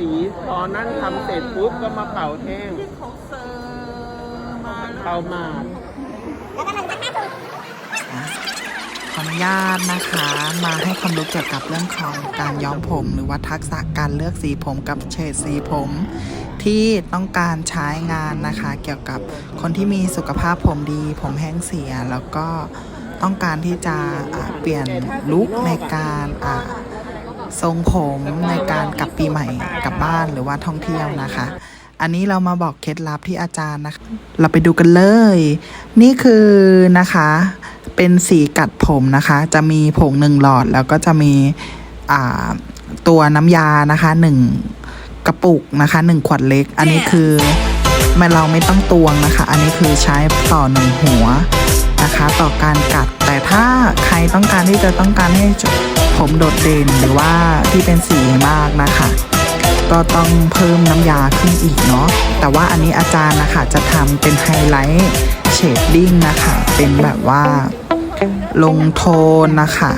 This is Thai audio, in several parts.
สีพอนั่นทำเสร็จปุ๊บก็มาเป่าแห้งเขาเซอร์มาแล้วเป่าหมาดขออนุญาตนะคะ มาให้ความรู้เกี่ยวกับเรื่องของการย้อมผมหรือว่าทักษะการเลือกสีผมกับเฉดสีผม ที่ต้องการใช้งานนะคะ เกี่ยวกับคนที่มีสุขภาพผมดี ผมแห้งเสียแล้วก็ต้องการที่จะอ่าเปลี่ยนลุคในการอ่า ทรงผมในการกลับปีใหม่กลับบ้านหรือว่าท่องเที่ยวนะคะ อันนี้เรามาบอกเคล็ดลับที่อาจารย์นะคะ เราไปดูกันเลย นี่คือนะคะ เป็นสีกัดผมนะคะ จะมีผงหนึ่งหลอดแล้วก็จะมีตัวน้ำยานะคะหนึ่งกระปุกนะคะหนึ่งขวดเล็ก อันนี้คือไม่เราไม่ต้องตวงนะคะ อันนี้คือใช้ต่อหนึ่งหัวนะคะ ต่อการกัดแต่ถ้าใครต้องการที่จะต้องการให้ ผมโดดเด่นหรือว่าที่เป็นสีมากนะคะ ก็ต้องเพิ่มน้ำยาขึ้นอีกเนาะแต่ว่าอันนี้อาจารย์นะคะจะทำเป็นไฮไลท์เชดดิ้งนะคะ เป็นแบบว่าลงโทนนะคะ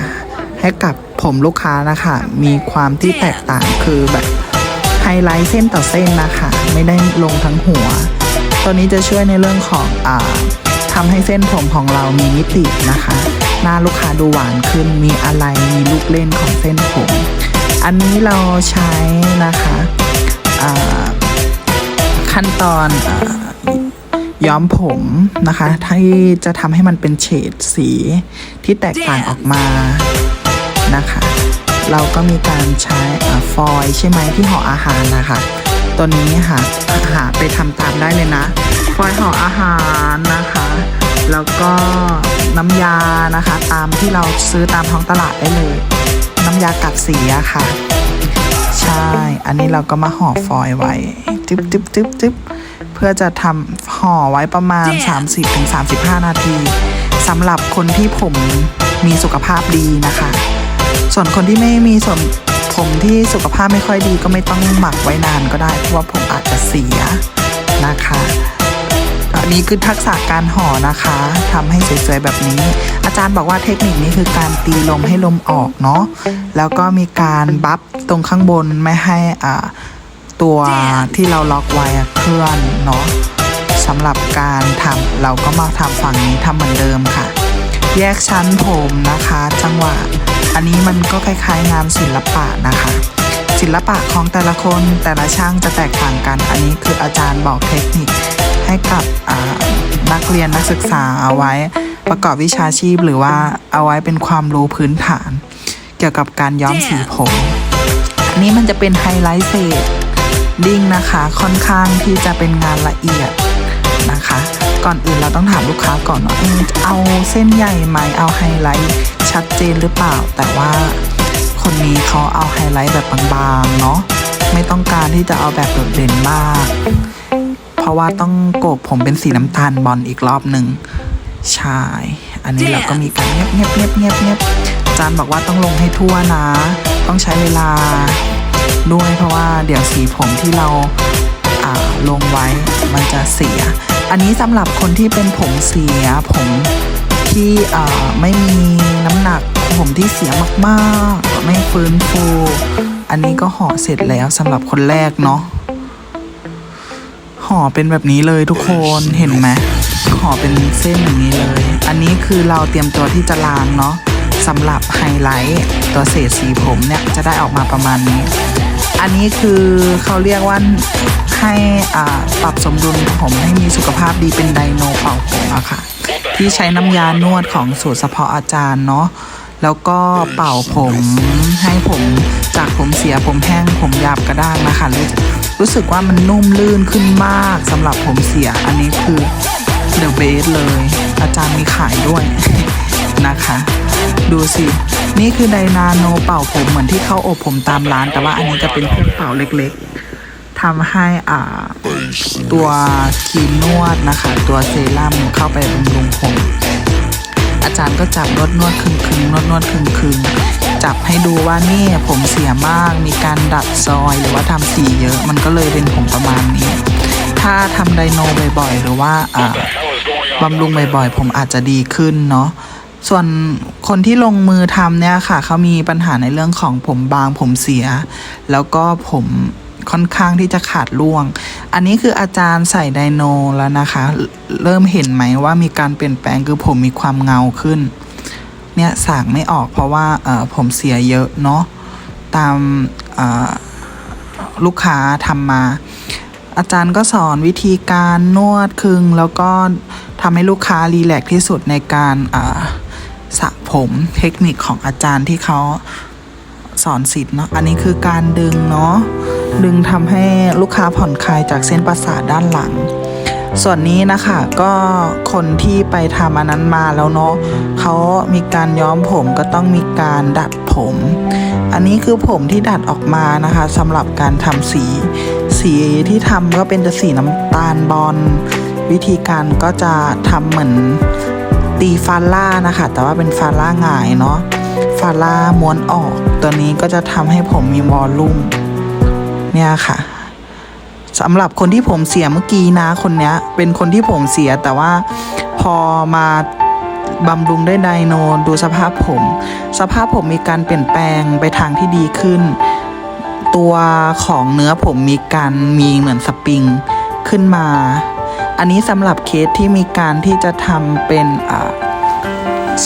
ให้กับผมลูกค้านะคะ มีความที่แตกต่างคือแบบไฮไลท์เส้นต่อเส้นนะคะ ไม่ได้ลงทั้งหัว ตัวนี้จะช่วยในเรื่องของอทำให้เส้นผมของเรามีมิตินะคะ หน้าลูกค้าดูหวานขึ้นมีอะไรมีลูกเล่นของเส้นผม อันนี้เราใช้นะคะขั้นตอนอย้อมผมนะคะที่จะทำให้มันเป็นเฉดสีที่แตกต่างออกมานะคะ เราก็มีการใช้ฟอยล์ใช่ไหมที่ห่ออาหารนะคะ ตัวนี้ค่ะหาไปทำตามได้เลยนะ ฟอยล์ห่ออาหารนะคะ แล้วก็น้ำยานะคะ ตามที่เราซื้อตามท้องตลาดได้เลย น้ำยากัดสีอะค่ะ ใช่ อันนี้เราก็มาห่อฟอยล์ไว้จึ๊บจึ๊บจึ๊บจึ๊บเพื่อจะทำห่อไว้ประมาณ 30-35 นาทีสำหรับคนที่ผมมีสุขภาพดีนะคะ ส่วนคนที่ไม่มีส่วนผมที่สุขภาพไม่ค่อยดีก็ไม่ต้องหมักไว้นานก็ได้ เพราะว่าผมอาจจะเสียนะคะอั นี้คือทักษะการห่อนะคะทำให้สวยๆแบบนี้ อาจารย์บอกว่าเทคนิคนี้คือการตีลมให้ลมออกเนาะแล้วก็มีการบัฟตรงข้างบนไม่ให้อ่าตัวที่เราล็อกไว้เคลื่อนเนาะสำหรับการทำเราก็มาทำฝั่งนี้ทำเหมือนเดิมค่ะ แยกชั้นผมนะคะ จังหวะ อันนี้มันก็คล้ายๆงานศิลปะนะคะ ศิลปะของแต่ละคนแต่ละช่างจะแตกต่างกัน อันนี้คืออาจารย์บอกเทคนิค ให้กับนักเรียนนักศึกษาเอาไว้ประกอบวิชาชีพหรือว่าเอาไว้เป็นความรู้พื้นฐาน เกี่ยวกับการย้อมสีผมอันนี้มันจะเป็นไฮไลท์เศษดิ้งนะคะค่อนข้างที่จะเป็นงานละเอียดนะคะ ก่อนอื่นเราต้องถามลูกค้าก่อนว่าเออเอาเส้นใหญ่ไหมเอาไฮไลท์ชัดเจนหรือเปล่า แต่ว่าคนนี้เขาเอาไฮไลท์แบบบางๆเนาะไม่ต้องการที่จะเอาแบบโดดเด่นมาก เพราะว่าต้องโกกผมเป็นสีน้ำตาลบอลอีกรอบหนึ่งใช่อันนี้เราก็มีการเงียบเงียบเงียบเงียบเงียบจารย์บอกว่าต้องลงให้ทั่วนะ ต้องใช้เวลาด้วยเพราะว่าเดี๋ยวสีผมที่เราอ่าลงไว้มันจะเสีย อันนี้สำหรับคนที่เป็นผมเสียผมที่อ่าไม่มีน้ำหนักผมที่เสียมากๆ ไม่ฟื้นฟู อันนี้ก็ห่อเสร็จแล้วสำหรับคนแรกเนาะ อเป็นแบบนี้เลยทุกคนเห็นไหมห่อเป็นเส้นอย่างนี้เลย อันนี้คือเราเตรียมตัวที่จะล้างเนาะสำหรับไฮไลท์ตัวเศษสีผมเนี่ยจะได้ออกมาประมาณนี้ อันนี้คือเขาเรียกว่าให้อ่าปรับสมดุลผมให้มีสุขภาพดีเป็นไดโนเป่าผมอะค่ะ ที่ใช้น้ำยานวดของสูตรเฉพาะอาจารย์เนาะแล้วก็เป่าผมให้ผมจากผมเสียผมแห้งผมหยาบกระด้างนะคะรู้ รู้สึกว่ามันนุ่มลื่นขึ้นมากสำหรับผมเสีย อันนี้คือ The Best เลย อาจารย์มีขายด้วยนะคะ ดูสิ นี่คือไดนาโนเป่าผมเหมือนที่เขาอบผมตามร้าน แต่ว่าอันนี้จะเป็นเครื่องเป่าเล็กๆทำให้อ่าตัวครีมนวดนะคะ ตัวเซรั่มเข้าไปบำรุงผมอาจารย์ก็จับนวดนวดคึงคึงนวดนวดคึงคึง จับให้ดูว่านี่ผมเสียมาก มีการดัดซอยหรือว่าทำสีเยอะ มันก็เลยเป็นผมประมาณนี้ ถ้าทำไดโนบ่อยๆ หรือว่าอ่าบำรุงบ่อยๆ ผมอาจจะดีขึ้นเนาะส่วนคนที่ลงมือทำเนี่ยค่ะ เขามีปัญหาในเรื่องของผมบางผมเสีย แล้วก็ผมค่อนข้างที่จะขาดล่วง อันนี้คืออาจารย์ใส่ไดโนแล้วนะคะ เริ่มเห็นไหมว่ามีการเปลี่ยนแปลงคือผมมีความเงาขึ้น เนี่ยสางไม่ออกเพราะว่าผมเสียเยอะเนาะตามลูกค้าทำมา อาจารย์ก็สอนวิธีการนวดคึง แล้วก็ทำให้ลูกค้ารีแลกที่สุดในการสระผมเทคนิคของอาจารย์ที่เขาสอนสิทธิ์เนาะอันนี้คือการดึงเนาะดึงทำให้ลูกค้าผ่อนคลายจากเส้นประสาทด้านหลัง ส่วนนี้นะคะก็คนที่ไปทำอันนั้นมาแล้วเนาะเขามีการย้อมผมก็ต้องมีการดัดผม อันนี้คือผมที่ดัดออกมานะคะสำหรับการทำสี สีที่ทำก็เป็นจะสีน้ำตาลบอลวิธีการก็จะทำเหมือนตีฟาล่านะคะ แต่ว่าเป็นฟาล่าหงายเนาะฟาล่าม้วนออก ตัวนี้ก็จะทำให้ผมมีวอลลุ่มเนี่ยค่ะ สำหรับคนที่ผมเสียเมื่อกี้นะคนเนี้ย เป็นคนที่ผมเสียแต่ว่าพอมาบำรุงด้วยไดโนดูสภาพผม สภาพผมมีการเปลี่ยนแปลงไปทางที่ดีขึ้น ตัวของเนื้อผมมีการมีเหมือนสปริงขึ้นมา อันนี้สำหรับเคสที่มีการที่จะทำเป็นอ่า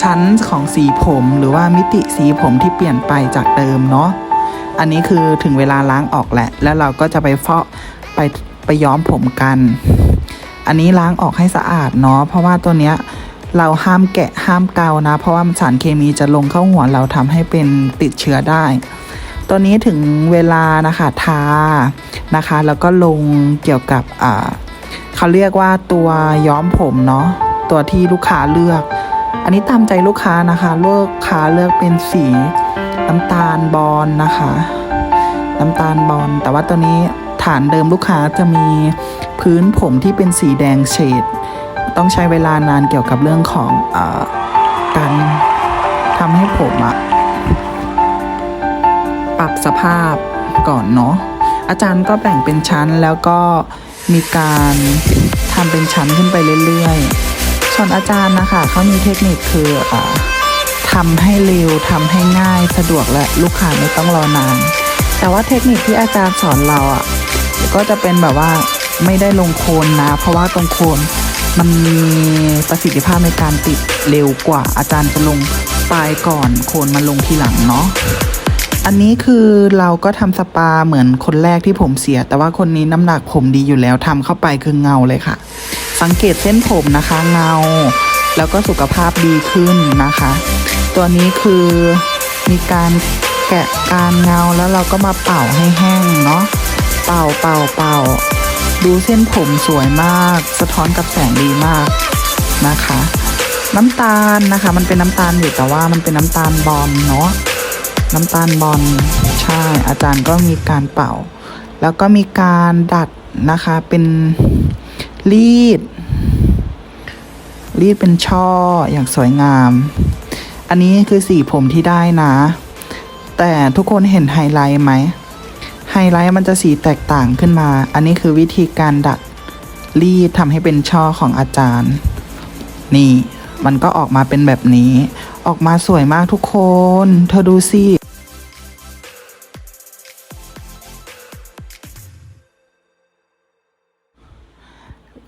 ชั้นของสีผมหรือว่ามิติสีผมที่เปลี่ยนไปจากเดิมเนาะอันนี้คือถึงเวลาล้างออกแหละ แล้วเราก็จะไปเฟาะ ไปไปย้อมผมกัน อันนี้ล้างออกให้สะอาดเนาะเพราะว่าตัวเนี้ยเราห้ามแกะห้ามเกานะ เพราะว่าสารเคมีจะลงเข้าหัวเราทำให้เป็นติดเชื้อได้ ตัวนี้ถึงเวลานะคะทานะคะ แล้วก็ลงเกี่ยวกับอ่าเขาเรียกว่าตัวย้อมผมเนาะตัวที่ลูกค้าเลือก อันนี้ตามใจลูกค้านะคะลูกค้าเลือกเป็นสีน้ำตาลบอลนะคะ น้ำตาลบอลแต่ว่าตัวนี้ ฐานเดิมลูกค้าจะมีพื้นผมที่เป็นสีแดงเฉดต้องใช้เวลานานเกี่ยวกับเรื่องของอการทำให้ผมอะปรับสภาพก่อนเนาะอาจารย์ก็แบ่งเป็นชั้นแล้วก็มีการทำเป็นชั้นขึ้นไปเรื่อยๆส่วนอาจารย์นะคะเขามีเทคนิคคืออทำให้เร็วทำให้ง่ายสะดวกและลูกค้าไม่ต้องรอนานแต่ว่าเทคนิคที่อาจารย์สอนเราอะ ก็จะเป็นแบบว่าไม่ได้ลงโคนนะ เพราะว่าตรงโคนมันมีประสิทธิภาพในการติดเร็วกว่าอาจารย์จะลงปลายก่อนโคนมาลงทีหลังเนาะอันนี้คือเราก็ทำสปาเหมือนคนแรกที่ผมเสีย แต่ว่าคนนี้น้ำหนักผมดีอยู่แล้วทำเข้าไปคือเงาเลยค่ะ สังเกตเส้นผมนะคะเงา แล้วก็สุขภาพดีขึ้นนะคะ ตัวนี้คือมีการแกะการเงาแล้วเราก็มาเป่าให้แห้งเนาะ เป่าเป่าเป่าดูเส้นผมสวยมาก สะท้อนกับแสงดีมากนะคะ น้ำตาลนะคะ มันเป็นน้ำตาลอยู่แต่ว่ามันเป็นน้ำตาลบอลเนาะน้ำตาลบอลใช่ อาจารย์ก็มีการเป่า แล้วก็มีการดัดนะคะเป็นรีด รีดเป็นช่ออย่างสวยงาม อันนี้คือสีผมที่ได้นะ แต่ทุกคนเห็นไฮไลท์ไหม ไฮไลท์มันจะสีแตกต่างขึ้นมา อันนี้คือวิธีการดัดรีดทำให้เป็นช่อของอาจารย์ นี่ มันก็ออกมาเป็นแบบนี้ ออกมาสวยมากทุกคน เธอดูสิ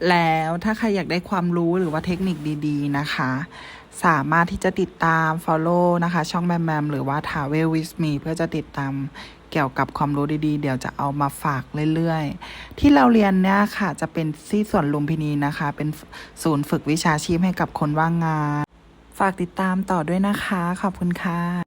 แล้วถ้าใครอยากได้ความรู้หรือว่าเทคนิคดีๆนะคะ สามารถที่จะติดตาม Follow นะคะ ช่องแมมแมมหรือว่า Travel with me เพื่อจะติดตาม เกี่ยวกับความรู้ดีๆ เดี๋ยวจะเอามาฝากเรื่อยๆ ที่เราเรียนเนี่ยค่ะจะเป็นที่ส่วนลุมพินีนะคะ เป็นศูนย์ฝึกวิชาชีพให้กับคนว่างงาน ฝากติดตามต่อด้วยนะคะ ขอบคุณค่ะ